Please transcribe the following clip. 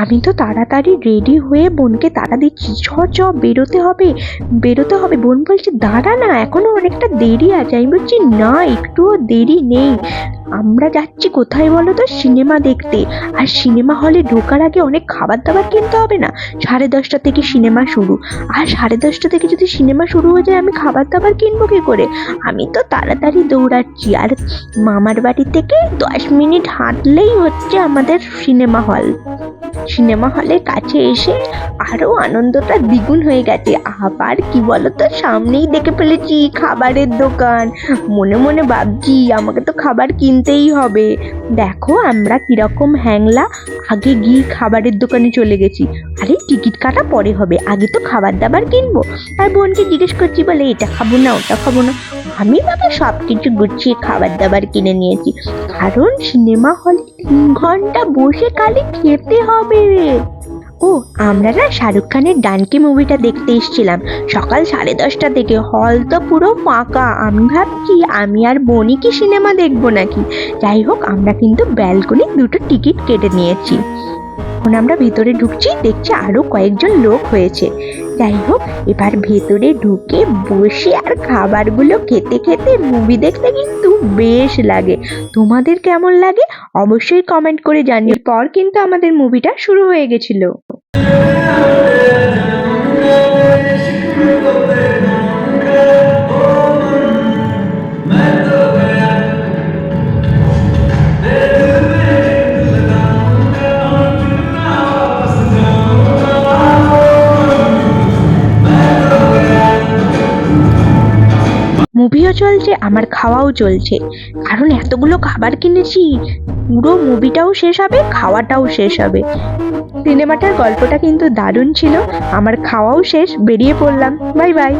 আমি তো তাড়াতাড়ি রেডি হয়ে বোনকে তাড়া দিচ্ছি চ চ বেরোতে হবে বেরোতে হবে। বোন বলছে, দাঁড়া না, এখনও অনেকটা দেরি আছে। আমি বলছি, না, একটুও দেরি নেই। আমরা যাচ্ছি কোথায় বলো তো? সিনেমা দেখতে। আর সিনেমা হলে ঢোকার আগে অনেক খাবার দাবার কিনতে হবে না? সাড়ে দশটা থেকে সিনেমা শুরু। আর সাড়ে দশটা থেকে যদি সিনেমা শুরু হয়ে যায়, আমি খাবার দাবার কিনবো কি করে? আমি তো তাড়াতাড়ি দৌড়াচ্ছি। আর মামার বাড়ি থেকে দশ মিনিট হাঁটলেই হচ্ছে আমাদের সিনেমা হল। সিনেমা হলের কাছে এসে আরও আনন্দটা দ্বিগুণ হয়ে গেছে। আবার কি বলতো? সামনেই দেখে ফেলেছি খাবারের দোকান। মনে মনে ভাবছি, আমাকে তো খাবার কিনতেই হবে। দেখো আমরা কীরকম হ্যাংলা, আগে গিয়ে খাবারের দোকানে চলে গেছি। আরে, টিকিট কাটা পরে হবে, আগে তো খাবার দাবার কিনবো। আর বোনকে জিজ্ঞেস করছি, বলে, এটা খাব না, ওটা খাব না। আমি বাবা সব কিছু গুছিয়ে খাবার দাবার কিনে নিয়েছি। কারণ সিনেমা হলে তিন ঘণ্টা বসে খালি খেতে হবে ও, আমরা না শাহরুখ খানের ডানকি মুভিটা দেখতে এসেছিলাম। সকাল সাড়ে দশটা থেকে। হল তো পুরো ফাঁকা। আমি ভাবছি, আমি আর বনি কি সিনেমা দেখব নাকি? যাই হোক, আমরা কিন্তু ব্যালকনি দুটো টিকিট কেটে নিয়েছি। এখন আমরা ভেতরে ঢুকছি, দেখছি আরও কয়েকজন লোক হয়েছে। যাই হোক, এবার ভেতরে ঢুকে বসে আর খাবারগুলো খেতে খেতে মুভি দেখতে কিন্তু বেশ লাগে। তোমাদের কেমন লাগে? অবশ্যই কমেন্ট করে জানিয়ে পর কিন্তু আমাদের মুভিটা শুরু হয়ে গেছিল। মুভিও চলছে, আমার খাওয়াও চলছে। কারণ এতগুলো খাবার কিনেছি, পুরো মুভিটাও শেষ হবে, খাওয়াটাও শেষ হবে। সিনেমাটার গল্পটা কিন্তু দারুণ ছিল, আমার খাওয়াও শেষ, বেরিয়ে পড়লাম। Bye bye.